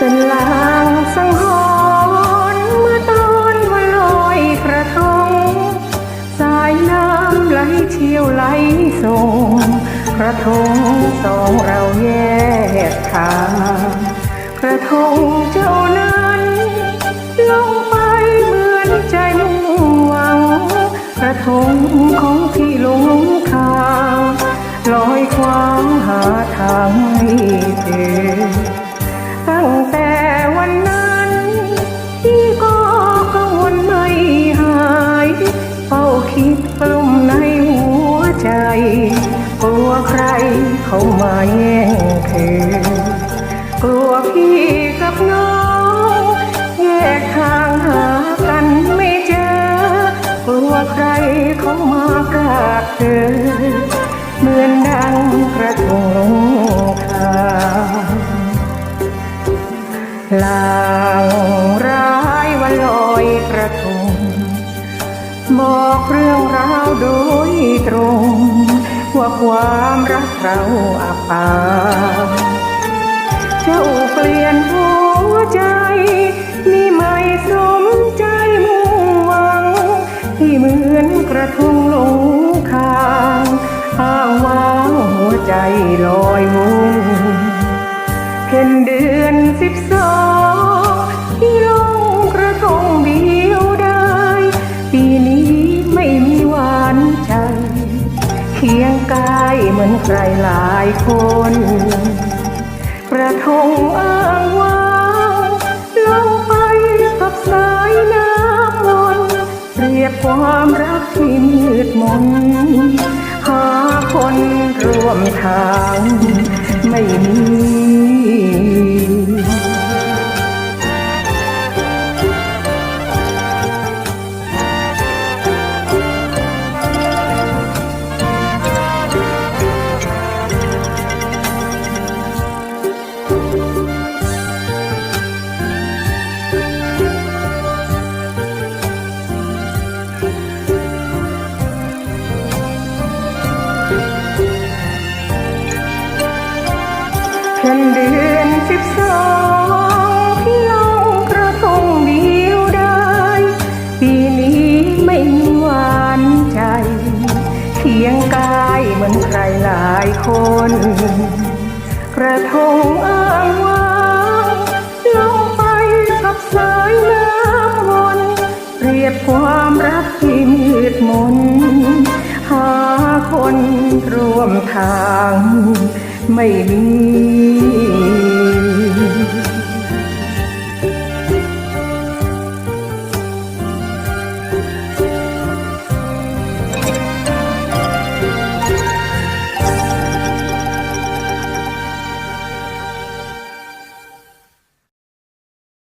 เป็นลางสังหรณ์เมื่อตอนวันลอยกระทง สายน้ำไหลเชี่ยวไหลส่งกระทงสองเราแยกทางกระทงเจ้านั้นลงไปเหมือนใจมุ่งหวัง กระทงของพี่ลงทางลอยควางหาทางไม่เจอ เขามาแย่งเธอกลัวพี่กับน้อง แยกทางหากันไม่เจอกลัวใครเขามากราบเธอ เหมือนดังกระทงลงทางลางร้ายวันลอยกระทงบอกเรื่องราวโดยตรง ความรักเราอับปางเจ้าเปลี่ยนหัวใจ มีไม่สมใจมุ่งหวัง ที่เหมือนกระทงลงคางอ้างว้างหัวใจลอยมุ่งเพ็นเดือนสิบ มือนใครหลายคน ประทงอ้างว้างลงไปกับสายน้ำมนเรียบความรักที่มืดมน หาคนร่วมทาง ไม่มี เพ็นเดือนสิบสองที่ลงกระทงเดียวได้ ปีนี้ไม่มีหวานใจเคียงกายเหมือนใครหลายคน กระทงอ้างว้างลงไปกับสายน้ำวนเรียบความรักที่มืดมนหาคนร่วมทาง ไม่มี